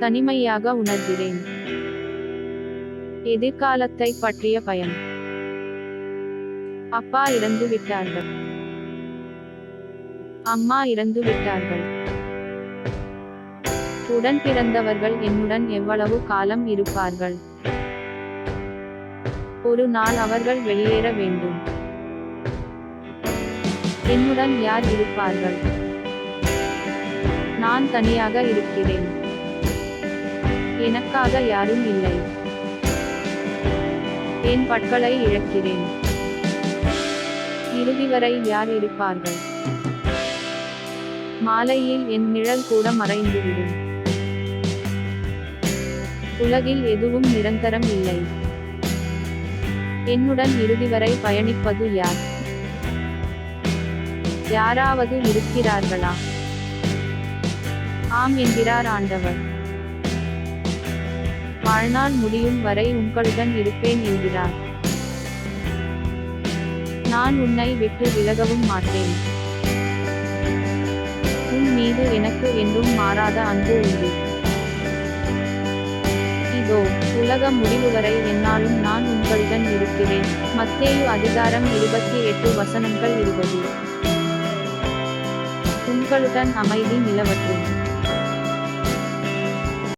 தனிமையாக உணர்கிறேன். எதிர்காலத்தை பற்றிய பயம் அப்பா இறந்து விட்டார்கள். அம்மா இறந்து விட்டார்கள். உடன் பிறந்தவர்கள் என்னுடன் எவ்வளவு காலம் இருப்பார்கள்? ஒரு நாள் அவர்கள் வெளியேற வேண்டும். என்னுடன் யார் இருப்பார்கள்? நான் தனியாக இருக்கிறேன். எனக்காக யாரும் இல்லை. என் பட்களை இழக்கிறேன். இறுதி வரை யார் இருப்பார்கள்? மாலையில் என் நிழல் கூட மறைந்துவிடும். உலகில் எதுவும் நிரந்தரம் இல்லை. என்னுடன் இறுதி வரை பயணிப்பது யார்? யாராவது இருக்கிறார்களா? ஆம் என்கிறார் ஆண்டவர். வாழ்நாள் முடியும் வரை உங்களுடன் இருப்பேன் என்கிறார் நான் உன்னை விட்டு விலகவும் மாட்டேன். உன் மீது எனக்கு என்றும் மாறாத அன்பு உண்டு. இதோ உலக முடிவு வரை என்னாலும் நான் உங்களுடன் இருக்கிறேன். மத்தேயு அதிகாரம் இருபத்தி எட்டு வசனங்கள் இருபது. உங்களுடன் அமைதி நிலவற்றும்